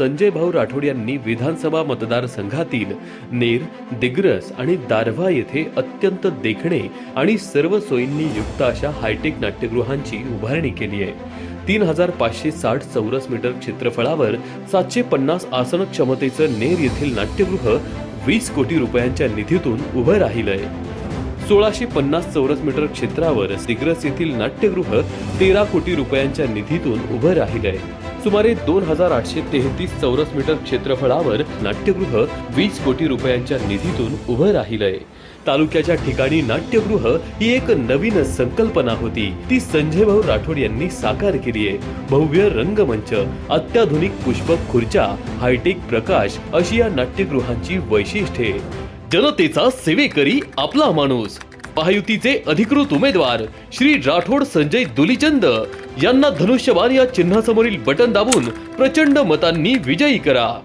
संजय भाऊ राठोड यांनी विधानसभा मतदारसंघातील नेर दिग्रस आणि दारव्हा येथे अत्यंत देखणे आणि सर्व सोयींनी युक्त अशा हायटेक नाट्यगृहांची उभारणी केली आहे. तीन हजार पाचशे साठ चौरस मीटर क्षेत्रफळावर सातशे पन्नास आसन क्षमतेचं नेर येथील नाट्यगृह वीस कोटी रुपयांच्या निधीतून उभं राहिलंय. सोळाशे पन्नास चौरस मीटर क्षेत्रावर दिग्रस येथील नाट्यगृह तेरा कोटी रुपयांच्या निधीतून उभं राहिलंय. सुमारे दोन हजार आठशे तेहतीस चौरस मीटर क्षेत्रफळावर नाट्यगृह वीस कोटी रुपयांच्या निधीतून उभं राहिलंय. तालुक्याच्या ठिकाणी नाट्यगृह ही एक नवीन संकल्पना होती. ती संजय भाऊ राठोड यांनी साकार केली आहे भव्य रंगमंच अत्याधुनिक पुष्पक खुर्च्या हायटेक प्रकाश अशी या नाट्यगृहांची वैशिष्ट्ये. जनतेचा सेवेकरी आपला माणूस. महायुतीचे अधिकृत उमेदवार श्री राठोड संजय दुलीचंद यांना धनुष्यबाण या चिन्हासमोरील बटन दाबून प्रचंड मतांनी विजयी करा.